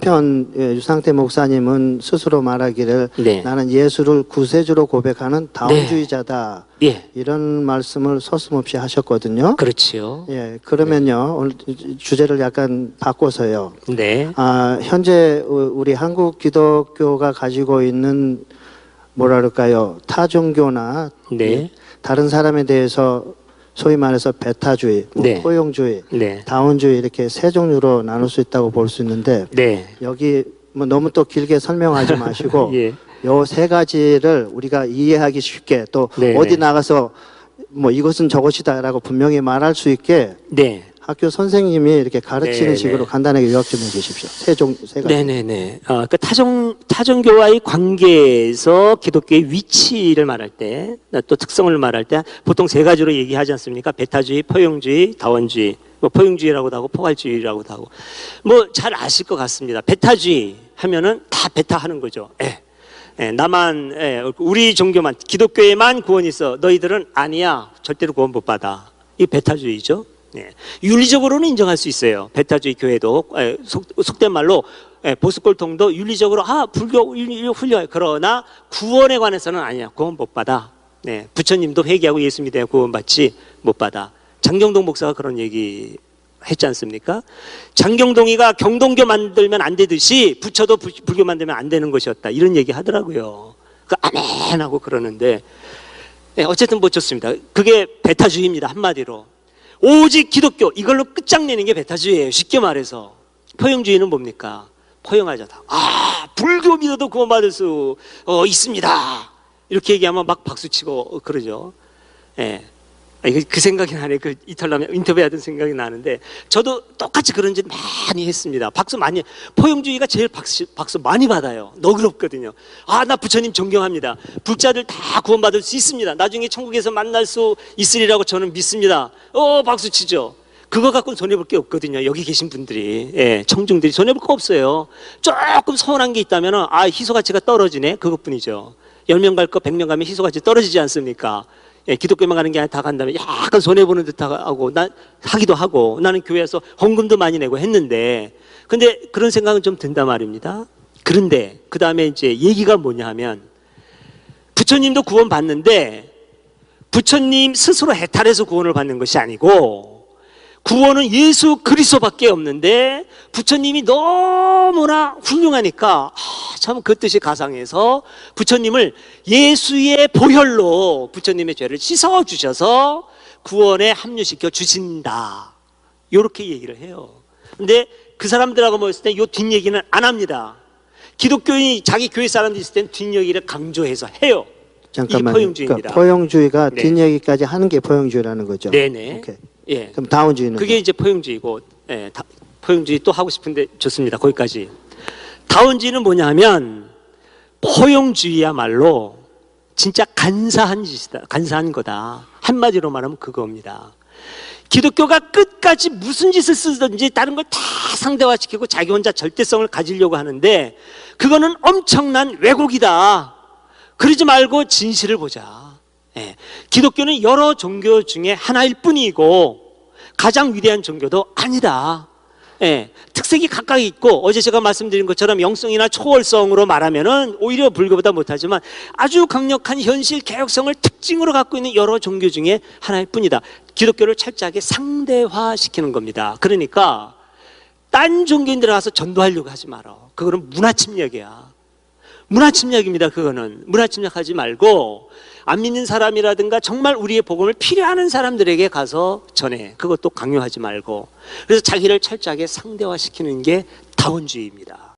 편 예, 유상태 목사님은 스스로 말하기를 네. 나는 예수를 구세주로 고백하는 다운주의자다 예, 이런 말씀을 서슴없이 하셨거든요. 그렇지요. 예, 그러면요 오늘 주제를 약간 바꿔서요. 네, 아, 현재 우- 우리 한국 기독교가 가지고 있는 뭐라 그럴까요? 타종교나 네, 다른 사람에 대해서 소위 말해서 배타주의, 뭐 네. 포용주의, 네, 다운주의 이렇게 세 종류로 나눌 수 있다고 볼 수 있는데 네. 여기 뭐 너무 또 길게 설명하지 마시고 예, 요세 가지를 우리가 이해하기 쉽게 또 네, 어디 네. 나가서 뭐 이것은 저것이다라고 분명히 말할 수 있게 네. 학교 선생님이 이렇게 가르치는 네, 식으로 네. 간단하게 요약 좀 해주십시오. 세종 세 가지. 네네네. 어, 그 타종 타종교와의 관계에서 기독교의 위치를 말할 때, 또 특성을 말할 때 보통 세 가지로 얘기하지 않습니까? 베타주의, 포용주의, 다원주의. 뭐 포용주의라고도 하고 포괄주의라고도 하고. 뭐 잘 아실 것 같습니다. 베타주의 하면은 다 베타 하는 거죠. 예. 예, 나만 예, 우리 종교만 기독교에만 구원이 있어. 너희들은 아니야. 절대로 구원 못 받아. 이 베타주의죠. 예. 윤리적으로는 인정할 수 있어요. 베타주의 교회도 예, 속, 속된 말로 예, 보수골통도 윤리적으로 아 불교 훌륭해. 그러나 구원에 관해서는 아니야. 구원 못 받아. 네, 부처님도 회개하고 예수 믿어야 구원 받지 못 받아. 장경동 목사가 그런 얘기 했지 않습니까? 장경동이가 경동교 만들면 안 되듯이 부처도 부- 불교 만들면 안 되는 것이었다. 이런 얘기 하더라고요. 그 아멘 하고 그러는데 네, 어쨌든 못 좋습니다. 그게 베타주의입니다. 한마디로. 오직 기독교 이걸로 끝장내는 게 베타주의예요. 쉽게 말해서. 포용주의는 뭡니까? 포용하자다. 아, 불교 믿어도 구원받을 수 어, 있습니다. 이렇게 얘기하면 막 박수치고 그러죠. 예. 아, 이거 그 생각이 나네. 그 이탈남에 인터뷰하던 생각이 나는데 저도 똑같이 그런 짓 많이 했습니다. 박수 많이 포용주의가 제일 박수, 박수 많이 받아요. 너그럽거든요. 아, 나 부처님 존경합니다. 불자들 다 구원받을 수 있습니다. 나중에 천국에서 만날 수 있으리라고 저는 믿습니다. 어, 박수 치죠. 그거 갖고는 손해볼 게 없거든요. 여기 계신 분들이. 예, 청중들이 손해볼 거 없어요. 조금 서운한 게 있다면, 아, 희소 가치가 떨어지네. 그것뿐이죠. 10명 갈 거 100명 가면 희소 가치 떨어지지 않습니까? 예, 기독교만 가는 게 아니라 다 간다면 약간 손해보는 듯 하고, 나, 하기도 하고, 나는 교회에서 헌금도 많이 내고 했는데, 근데 그런 생각은 좀 든단 말입니다. 그런데, 그 다음에 이제 얘기가 뭐냐 하면, 부처님도 구원 받는데, 부처님 스스로 해탈해서 구원을 받는 것이 아니고, 구원은 예수 그리스도밖에 없는데 부처님이 너무나 훌륭하니까 아, 참그 뜻이 가상해서 부처님을 예수의 보혈로 부처님의 죄를 씻어 주셔서 구원에 합류시켜 주신다. 이렇게 얘기를 해요. 근데 그 사람들하고 모였을 때 이 뒷얘기는 안 합니다. 기독교인이 자기 교회 사람들이 있을 땐 뒷얘기를 강조해서 해요. 이 잠깐만요. 포용주의입니다. 그러니까 포용주의가 네. 뒷얘기까지 하는 게 포용주의라는 거죠. 네네. 오케이. 예. 그럼 다운주의는 그게 이제 포용주의고, 예, 다- 포용주의 또 하고 싶은데 좋습니다. 거기까지. 다운주의는 뭐냐 하면, 포용주의야말로 진짜 간사한 짓이다. 간사한 거다. 한마디로 말하면 그겁니다. 기독교가 끝까지 무슨 짓을 쓰든지 다른 걸 다 상대화시키고 자기 혼자 절대성을 가지려고 하는데, 그거는 엄청난 왜곡이다. 그러지 말고 진실을 보자. 예. 기독교는 여러 종교 중에 하나일 뿐이고 가장 위대한 종교도 아니다. 예. 특색이 각각 있고 어제 제가 말씀드린 것처럼 영성이나 초월성으로 말하면은 오히려 불교보다 못하지만 아주 강력한 현실 개혁성을 특징으로 갖고 있는 여러 종교 중에 하나일 뿐이다. 기독교를 철저하게 상대화시키는 겁니다. 그러니까 딴 종교인들 가서 전도하려고 하지 마라. 그거는 문화 침략이야. 문화 침략입니다. 그거는 문화 침략하지 말고 안 믿는 사람이라든가 정말 우리의 복음을 필요하는 사람들에게 가서 전해. 그것도 강요하지 말고. 그래서 자기를 철저하게 상대화시키는 게 다원주의입니다.